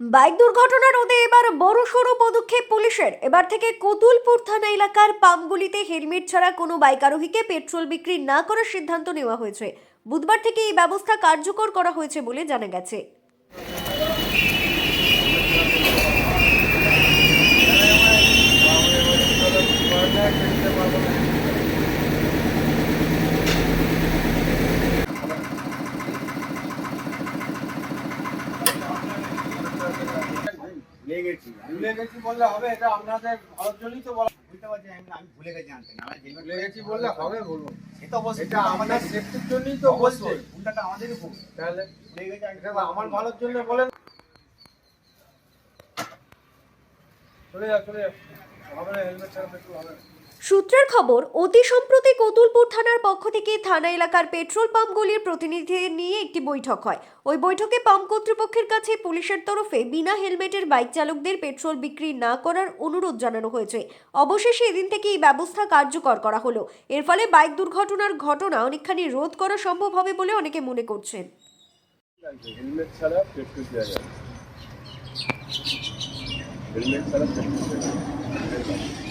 Bike দুর্ঘটনা রোধে এবার বড় সড়ো পদক্ষেপ পুলিশের। এবার থেকে কতুলপুর থানা এলাকার পাম্পগুলিতে হেলমেট ছাড়া কোনো বাইক আরোহীকে পেট্রোল বিক্রি না করার সিদ্ধান্ত নেওয়া হয়েছে। বুধবার থেকে এই ব্যবস্থা কার্যকর করা হয়েছে বলে জানা গেছে ভুলে গেছি ভুলে গেছি বললে হবে এটা আপনাদের ভালোর জন্যই তো বলা বুঝতে পারছি আমি আমি ভুলে গেছি আনতে না ভুলে গেছি বললে হবে বলব সে অবশ্যই এটা আমাদের সেফটির জন্যই তো অবশ্যই ভুলটা আমাদেরই ভুল। তাহলে ভুলে গেছি আমার ভালোর জন্য বলেন। চলে যা চলে যা হবে না হেলমেট ছাড়া পেট্রোল হবে সূত্রের খবর, অতি সম্প্রতি কতুলপুর থানার পক্ষ থেকে থানা এলাকার পেট্রোল পাম্পগুলির প্রতিনিধি নিয়ে একটি বৈঠক হয়। ওই বৈঠকে পাম্প কর্তৃপক্ষের কাছে পুলিশের তরফে বিনা হেলমেটের বাইক চালকদের পেট্রোল বিক্রি না করার অনুরোধ জানানো হয়েছে। অবশেষে এদিন থেকে এই ব্যবস্থা কার্যকর করা হলো। এর ফলে বাইক দুর্ঘটনার ঘটনা অনেকখানি রোধ করা সম্ভব হবে বলে অনেকে মনে করছেন। হেলমেট ছাড়া পেট্রোল দেওয়া যাবে হেলমেট ছাড়া পেট্রোল দেওয়া যাবে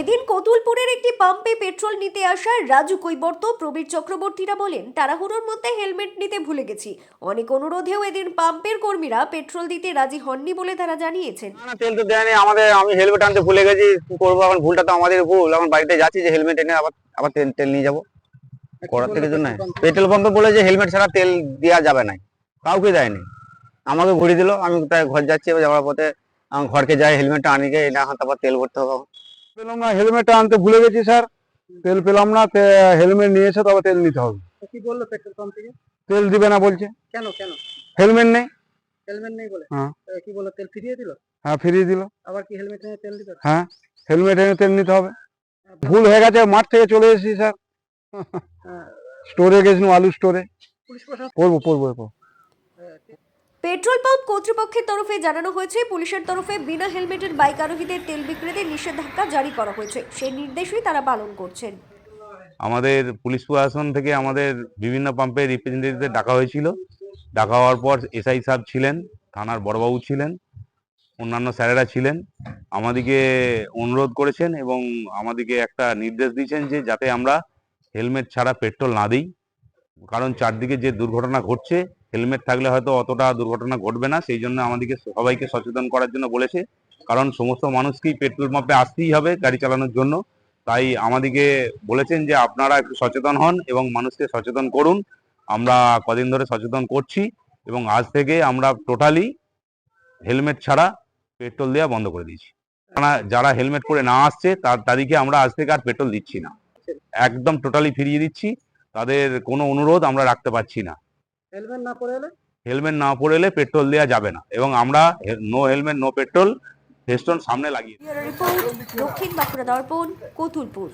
এদিন কতুলপুরের একটি পাম্পে পেট্রোল নিতে আসা রাজু কৈবর্ত প্রবীর চক্রবর্তীরা বলেন তাড়াহুড়োর মধ্যে হেলমেট নিতে ভুলে গেছি। অনেক অনুরোধেও এদিন পাম্পের কর্মীরা পেট্রোল দিতে রাজি হননি বলে তারা জানিয়েছেন। না না, তেল তো দেয়নি। আমাদের আমি হেলমেট আনতে ভুলে গেছি। করব? এখন ভুলটা তো আমাদের ভুল। এখন বাড়িতে যাচ্ছি যে হেলমেট এনে আবার আবার তেল তেল নিয়ে যাব। করার থেকে জন্য পেট্রোল পাম্পে বলে যে হেলমেট ছাড়া তেল দেওয়া যাবে না কাউকে দেয়নি। আমাকে ঘুরিয়ে দিল। আমি তাই ঘর যাচ্ছি যাওয়ার পথে আমার ঘরকে যাই হেলমেটটা আনি গিয়ে এখন তারপর তেল ভরতে হবে। পেলাম না হেলমেটটা আনতে ভুলে গেছি স্যার। তেল পেলাম না হেলমেট নিয়ে এসে তবে তেল নিতে হবে। কি বলল পেট্রোল পাম্প থেকে তেল দিবে না বলছে। কেন কেন? হেলমেট নেই। হেলমেট নেই বলে? হ্যাঁ। কি বলল তেল ফিরিয়ে দিল? হ্যাঁ ফিরিয়ে দিল। আবার কি হেলমেট নিয়ে তেল দিবে হ্যাঁ হেলমেট এনে তেল নিতে হবে। ভুল হয়ে গেছে মাঠ থেকে চলে এসেছি স্যার। স্টোরে গেছিলাম আলু স্টোরে পড়ব পড়ব পড়ব। পেট্রোল পাম্প কর্তৃপক্ষের তরফে জানানো হয়েছে, পুলিশের তরফে বিনা হেলমেটের বাইক আরোহীদের তেল বিক্রিতে নিষেধাজ্ঞা জারি করা হয়েছে। সেই নির্দেশই তারা পালন করছেন। আমাদের পুলিশ প্রশাসন থেকে আমাদের বিভিন্ন পাম্পের রিপ্রেজেন্টেটিভদের ডাকা হয়েছিল। ডাকা হওয়ার পর এসআই সাহেব ছিলেন, থানার বড়বাবু ছিলেন, অন্যান্য স্যারেরা ছিলেন। আমাদেরকে অনুরোধ করেছেন এবং আমাদেরকে একটা নির্দেশ দিয়েছেন যে যাতে আমরা হেলমেট ছাড়া পেট্রোল না দিই। কারণ চারদিকে যে দুর্ঘটনা ঘটছে হেলমেট থাকলে হয়তো অতটা দুর্ঘটনা ঘটবে না, সেই জন্য আমাদেরকে সবাইকে সচেতন করার জন্য বলেছে। কারণ সমস্ত মানুষকেই পেট্রোল পাম্পে আসতেই হবে গাড়ি চালানোর জন্য। তাই আমাদেরকে বলেছেন যে আপনারা একটু সচেতন হন এবং মানুষকে সচেতন করুন। আমরা কদিন ধরে সচেতন করছি এবং আজ থেকে আমরা টোটালি হেলমেট ছাড়া পেট্রোল দেওয়া বন্ধ করে দিয়েছি। যারা- হেলমেট পরে না আসছে, তার তাদেরকে আমরা আজ থেকে আর পেট্রোল দিচ্ছি না। একদম টোটালি ফিরিয়ে দিচ্ছি। তাদের কোনো অনুরোধ আমরা রাখতে পারছি না। হেলমেট না পরে এলে? হেলমেট না পরে এলে পেট্রোল দেওয়া যাবে না। এবং আমরা no helmet no petrol festoon সামনে লাগিয়ে রিপোর্ট দক্ষিণ বাঁকুড়া দর্পণ কতুলপুর।